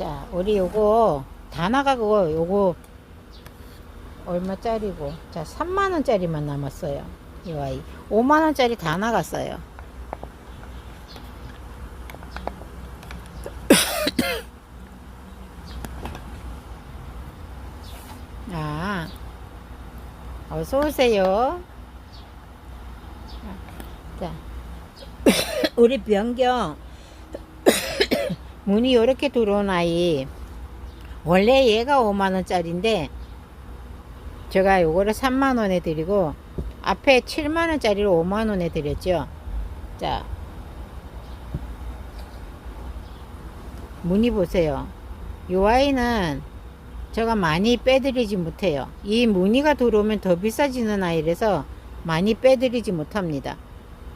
자, 우리 요거 단화가 그거 요거 얼마짜리고? 자, 3만 원짜리만 남았어요. 이 아이. 5만 원짜리 다 나갔어요. 아, 어서 오세요. 자, 우리 변경 문이 이렇게 들어온 아이 원래 얘가 5만원짜리인데 제가 요거를 3만원에 드리고 앞에 7만원짜리를 5만원에 드렸죠 자 무늬 보세요 요 아이는 제가 많이 빼드리지 못해요 이 무늬가 들어오면 더 비싸지는 아이라서 많이 빼드리지 못합니다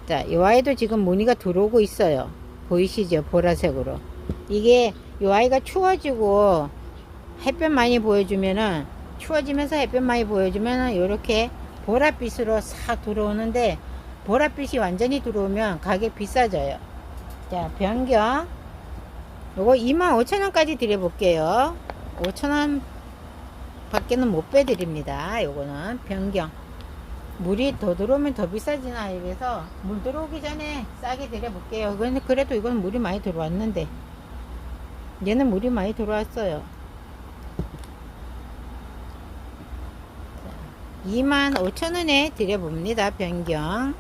자, 요 아이도 지금 무늬가 들어오고 있어요. 보이시죠? 보라색으로. 이게 요 아이가 추워지고 햇볕 많이 보여주면은 추워지면서 햇볕 많이 보여주면은 요렇게 보랏빛으로 싹 들어오는데 보랏빛이 완전히 들어오면 가격 비싸져요. 자, 변경. 요거 25,000원까지 드려볼게요. 5,000원 밖에는 못 빼드립니다. 요거는 변경. 물이 더 들어오면 더 비싸지나 이래서 물 들어오기 전에 싸게 드려볼게요. 그래도 이건 물이 많이 들어왔는데 얘는 물이 많이 들어왔어요. 25,000원에 드려봅니다. 변경.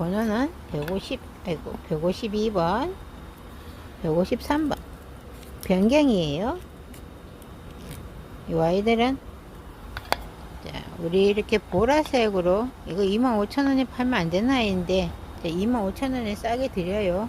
번호는 150, 아이고, 152번, 153번. 변경이에요. 이 아이들은, 자, 우리 이렇게 보라색으로, 이거 25,000원에 팔면 안 되는 아이인데, 25,000원에 싸게 드려요.